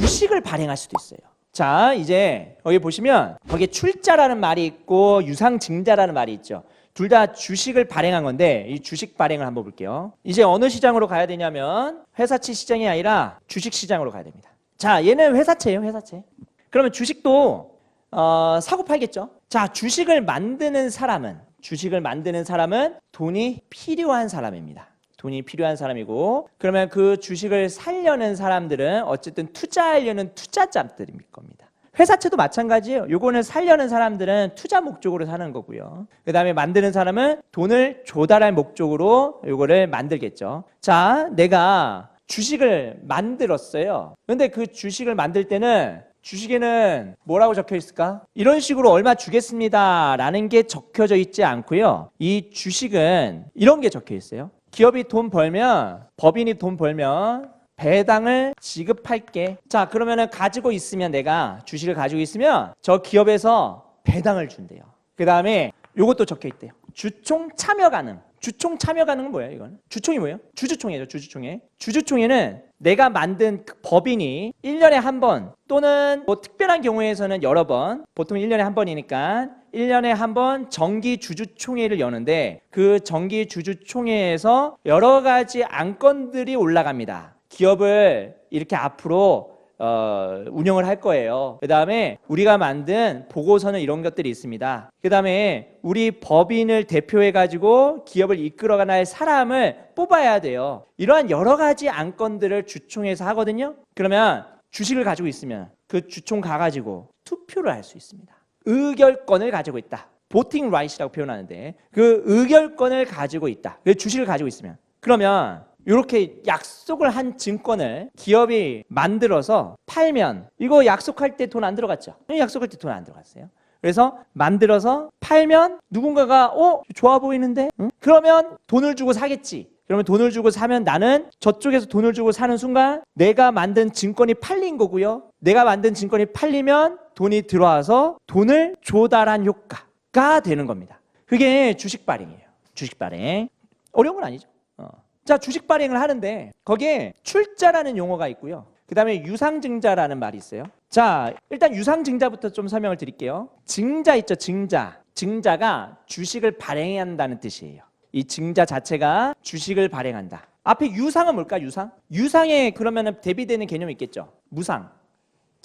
주식을 발행할 수도 있어요. 자, 이제 여기 보시면 거기에 출자라는 말이 있고 유상증자라는 말이 있죠. 둘 다 주식을 발행한 건데 이 주식 발행을 한번 볼게요. 이제 어느 시장으로 가야 되냐면 회사채 시장이 아니라 주식 시장으로 가야 됩니다. 자, 얘는 회사채예요, 회사채. 그러면 주식도 어, 사고 팔겠죠. 자, 주식을 만드는 사람은 주식을 만드는 사람은 돈이 필요한 사람입니다. 돈이 필요한 사람이고 그러면 그 주식을 살려는 사람들은 어쨌든 투자하려는 투자자들일 겁니다. 회사채도 마찬가지예요. 요거는 살려는 사람들은 투자 목적으로 사는 거고요. 그 다음에 만드는 사람은 돈을 조달할 목적으로 요거를 만들겠죠. 자, 내가 주식을 만들었어요. 근데 그 주식을 만들 때는 주식에는 뭐라고 적혀 있을까? 이런 식으로 얼마 주겠습니다. 라는 게 적혀져 있지 않고요. 이 주식은 이런 게 적혀 있어요. 기업이 돈 벌면, 법인이 돈 벌면 배당을 지급할게. 자, 그러면은 가지고 있으면 내가 주식을 가지고 있으면 저 기업에서 배당을 준대요. 그 다음에 요것도 적혀 있대요. 주총 참여 가능. 주총 참여 가능은 뭐예요, 이건? 주총이 뭐예요? 주주총회죠, 주주총회. 주주총회는 내가 만든 그 법인이 1년에 한 번 또는 뭐 특별한 경우에서는 여러 번, 보통 1년에 한 번이니까 1년에 한 번 정기 주주총회를 여는데 그 정기 주주총회에서 여러 가지 안건들이 올라갑니다. 기업을 이렇게 앞으로 어, 운영을 할 거예요. 그 다음에 우리가 만든 보고서는 이런 것들이 있습니다. 그 다음에 우리 법인을 대표해가지고 기업을 이끌어가는 사람을 뽑아야 돼요. 이러한 여러 가지 안건들을 주총에서 하거든요. 그러면 주식을 가지고 있으면 그 주총 가가지고 투표를 할 수 있습니다. 의결권을 가지고 있다. 보팅 라이트라고 표현하는데 그 의결권을 가지고 있다. 그 주식을 가지고 있으면 그러면 이렇게 약속을 한 증권을 기업이 만들어서 팔면 이거 약속할 때 돈 안 들어갔죠? 약속할 때 돈 안 들어갔어요. 그래서 만들어서 팔면 누군가가 어 좋아 보이는데 응? 그러면 돈을 주고 사겠지. 그러면 돈을 주고 사면 나는 저쪽에서 돈을 주고 사는 순간 내가 만든 증권이 팔린 거고요. 내가 만든 증권이 팔리면 돈이 들어와서 돈을 조달한 효과가 되는 겁니다. 그게 주식 발행이에요. 주식 발행. 어려운 건 아니죠. 어. 자, 주식 발행을 하는데 거기에 출자라는 용어가 있고요. 그 다음에 유상증자라는 말이 있어요. 자, 일단 유상증자부터 좀 설명을 드릴게요. 증자 있죠, 증자. 증자가 주식을 발행해야 한다는 뜻이에요. 이 증자 자체가 주식을 발행한다. 앞에 유상은 뭘까, 유상? 유상에 그러면 대비되는 개념이 있겠죠. 무상.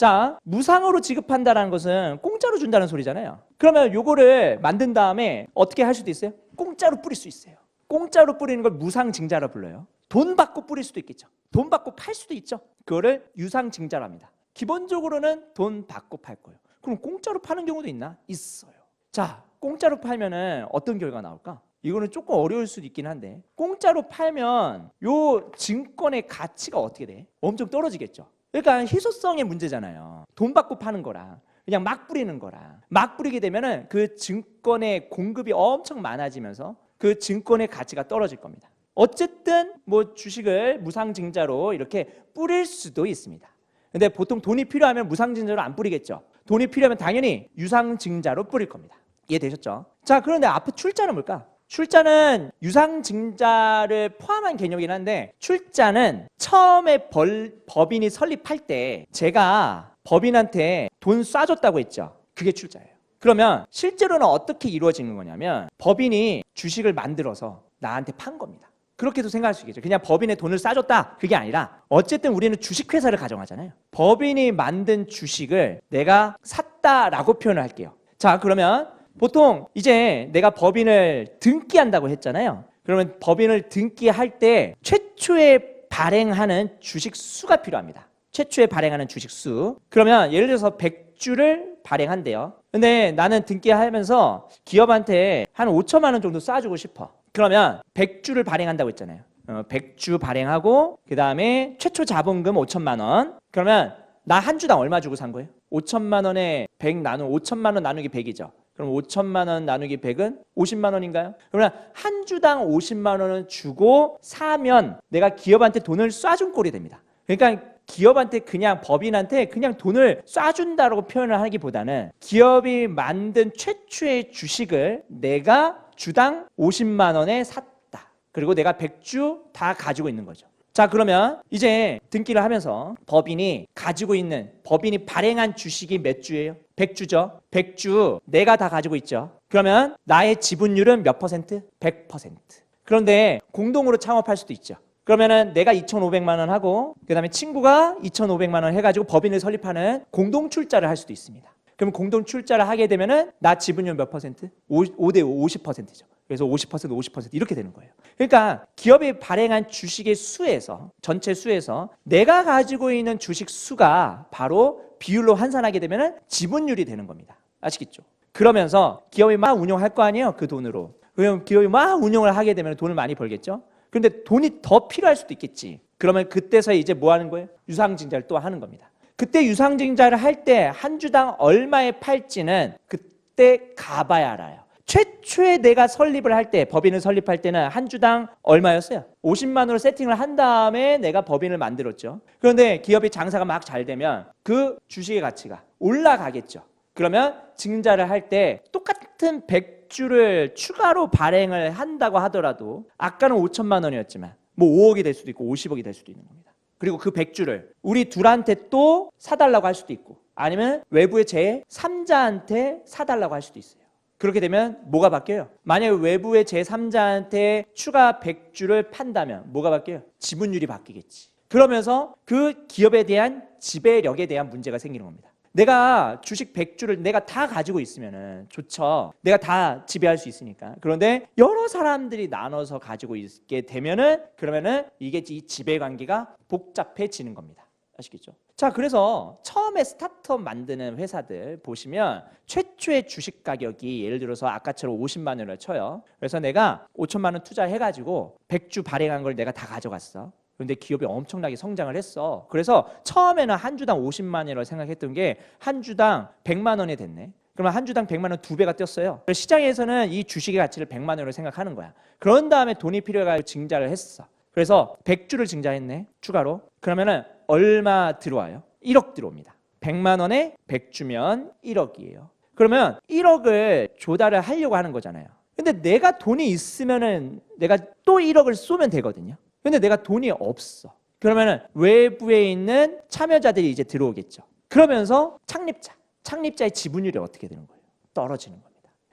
자, 무상으로 지급한다는 것은 공짜로 준다는 소리잖아요. 그러면 요거를 만든 다음에 어떻게 할 수도 있어요? 공짜로 뿌릴 수 있어요. 공짜로 뿌리는 걸 무상증자라 불러요. 돈 받고 뿌릴 수도 있겠죠. 돈 받고 팔 수도 있죠. 그거를 유상증자랍니다. 기본적으로는 돈 받고 팔 거예요. 그럼 공짜로 파는 경우도 있나? 있어요. 자, 공짜로 팔면은 어떤 결과가 나올까? 이거는 조금 어려울 수도 있긴 한데 공짜로 팔면 요 증권의 가치가 어떻게 돼? 엄청 떨어지겠죠. 그러니까 희소성의 문제잖아요. 돈 받고 파는 거랑 그냥 막 뿌리는 거랑 막 뿌리게 되면은 그 증권의 공급이 엄청 많아지면서 그 증권의 가치가 떨어질 겁니다. 어쨌든 뭐 주식을 무상증자로 이렇게 뿌릴 수도 있습니다. 근데 보통 돈이 필요하면 무상증자로 안 뿌리겠죠. 돈이 필요하면 당연히 유상증자로 뿌릴 겁니다. 이해되셨죠? 자, 그런데 앞에 출자는 뭘까? 출자는 유상증자를 포함한 개념이긴 한데 출자는 처음에 벌, 법인이 설립할 때 제가 법인한테 돈 쏴줬다고 했죠. 그게 출자예요. 그러면 실제로는 어떻게 이루어지는 거냐면 법인이 주식을 만들어서 나한테 판 겁니다. 그렇게도 생각할 수 있겠죠. 그냥 법인의 돈을 싸줬다. 그게 아니라 어쨌든 우리는 주식회사를 가정하잖아요. 법인이 만든 주식을 내가 샀다라고 표현을 할게요. 자, 그러면 보통 이제 내가 법인을 등기한다고 했잖아요. 그러면 법인을 등기할 때 최초에 발행하는 주식 수가 필요합니다. 최초에 발행하는 주식 수. 그러면 예를 들어서 100주를 발행한대요. 근데 나는 등기하면서 기업한테 한 5천만 원 정도 쏴주고 싶어. 그러면 100주를 발행한다고 했잖아요. 어, 100주 발행하고 그 다음에 최초 자본금 5천만 원. 그러면 나 한 주당 얼마 주고 산 거예요? 5천만 원에 100 나누 5천만 원 나누기 100이죠. 그럼 5천만 원 나누기 100은 50만 원인가요? 그러면 한 주당 50만 원을 주고 사면 내가 기업한테 돈을 쏴준 꼴이 됩니다. 그러니까 기업한테 그냥 법인한테 그냥 돈을 쏴준다라고 표현을 하기보다는 기업이 만든 최초의 주식을 내가 주당 50만 원에 샀다. 그리고 내가 100주 다 가지고 있는 거죠. 자 그러면 이제 등기를 하면서 법인이 가지고 있는 법인이 발행한 주식이 몇 주예요? 100주죠. 100주 내가 다 가지고 있죠. 그러면 나의 지분율은 몇 퍼센트? 100%. 그런데 공동으로 창업할 수도 있죠. 그러면은 내가 2,500만 원 하고 그다음에 친구가 2,500만 원 해가지고 법인을 설립하는 공동 출자를 할 수도 있습니다. 그럼 공동 출자를 하게 되면은 나 지분율 몇 퍼센트? 5대 5, 50%죠. 그래서 50% 50% 이렇게 되는 거예요. 그러니까 기업이 발행한 주식의 수에서 전체 수에서 내가 가지고 있는 주식 수가 바로 비율로 환산하게 되면은 지분율이 되는 겁니다. 아시겠죠? 그러면서 기업이 막 운영할 거 아니에요. 그 돈으로. 그럼 기업이 막 운영을 하게 되면 돈을 많이 벌겠죠? 그런데 돈이 더 필요할 수도 있겠지. 그러면 그때서 이제 뭐 하는 거예요? 유상증자를 또 하는 겁니다. 그때 유상증자를 할 때 한 주당 얼마에 팔지는 그때 가봐야 알아요. 최초에 내가 설립을 할 때, 법인을 설립할 때는 한 주당 얼마였어요? 50만 원으로 세팅을 한 다음에 내가 법인을 만들었죠. 그런데 기업이 장사가 막 잘 되면 그 주식의 가치가 올라가겠죠. 그러면 증자를 할 때 똑같은 100주를 추가로 발행을 한다고 하더라도 아까는 5천만 원이었지만 뭐 5억이 될 수도 있고 50억이 될 수도 있는 겁니다. 그리고 그 100주를 우리 둘한테 또 사달라고 할 수도 있고 아니면 외부의 제 3자한테 사달라고 할 수도 있어요. 그렇게 되면 뭐가 바뀌어요? 만약에 외부의 제3자한테 추가 100주를 판다면 뭐가 바뀌어요? 지분율이 바뀌겠지. 그러면서 그 기업에 대한 지배력에 대한 문제가 생기는 겁니다. 내가 주식 100주를 내가 다 가지고 있으면은 좋죠. 내가 다 지배할 수 있으니까. 그런데 여러 사람들이 나눠서 가지고 있게 되면은 그러면은 이게 이 지배 관계가 복잡해지는 겁니다. 아시겠죠? 자, 그래서 처음에 스타트업 만드는 회사들 보시면 최초의 주식 가격이 예를 들어서 아까처럼 50만 원을 쳐요. 그래서 내가 5천만 원 투자해 가지고 100주 발행한 걸 내가 다 가져갔어. 그런데 기업이 엄청나게 성장을 했어. 그래서 처음에는 한 주당 50만 원이라고 생각했던 게 한 주당 100만 원이 됐네. 그러면 한 주당 100만 원 두 배가 뛰었어요. 시장에서는 이 주식의 가치를 100만 원으로 생각하는 거야. 그런 다음에 돈이 필요해가지고 증자를 했어. 그래서 100주를 증자했네. 추가로. 그러면은 얼마 들어와요? 1억 들어옵니다. 100만 원에 100주면 1억이에요. 그러면 1억을 조달을 하려고 하는 거잖아요. 근데 내가 돈이 있으면은 내가 또 1억을 쏘면 되거든요. 근데 내가 돈이 없어. 그러면은 외부에 있는 참여자들이 이제 들어오겠죠. 그러면서 창립자, 창립자의 지분율이 어떻게 되는 거예요? 떨어지는 겁니다.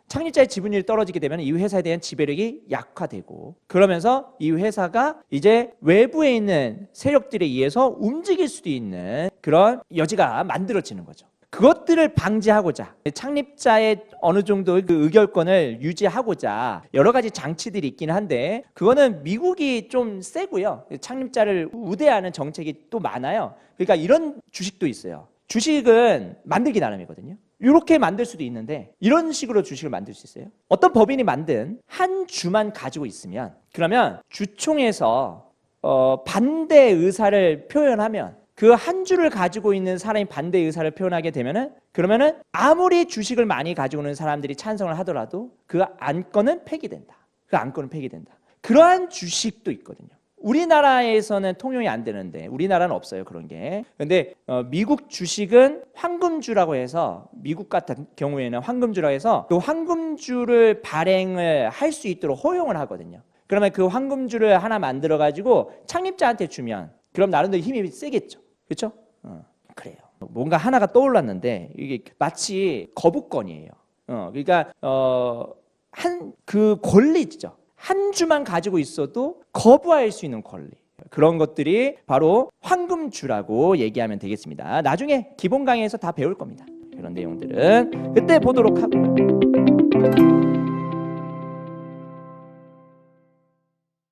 창립자의 지분율이 떨어지게 되면 이 회사에 대한 지배력이 약화되고 그러면서 이 회사가 이제 외부에 있는 세력들에 의해서 움직일 수도 있는 그런 여지가 만들어지는 거죠. 그것들을 방지하고자 창립자의 어느 정도의 그 의결권을 유지하고자 여러 가지 장치들이 있긴 한데 그거는 미국이 좀 세고요. 창립자를 우대하는 정책이 또 많아요. 그러니까 이런 주식도 있어요. 주식은 만들기 나름이거든요. 이렇게 만들 수도 있는데 이런 식으로 주식을 만들 수 있어요. 어떤 법인이 만든 한 주만 가지고 있으면 그러면 주총에서 어, 반대 의사를 표현하면 그 한 주를 가지고 있는 사람이 반대 의사를 표현하게 되면은 그러면은 아무리 주식을 많이 가지고 있는 사람들이 찬성을 하더라도 그 안건은 폐기된다. 그 안건은 폐기된다. 그러한 주식도 있거든요. 우리나라에서는 통용이 안 되는데 우리나라는 없어요 그런 게. 근데 어, 미국 주식은 황금주라고 해서 미국 같은 경우에는 황금주라고 해서 그 황금주를 발행을 할 수 있도록 허용을 하거든요. 그러면 그 황금주를 하나 만들어 가지고 창립자한테 주면 그럼 나름대로 힘이 세겠죠. 그렇죠? 어, 그래요. 뭔가 하나가 떠올랐는데 이게 마치 거부권이에요. 어, 그러니까 어, 한 그 권리죠. 한 주만 가지고 있어도 거부할 수 있는 권리. 그런 것들이 바로 황금주라고 얘기하면 되겠습니다. 나중에 기본 강의에서 다 배울 겁니다. 그런 내용들은 그때 보도록 하고요.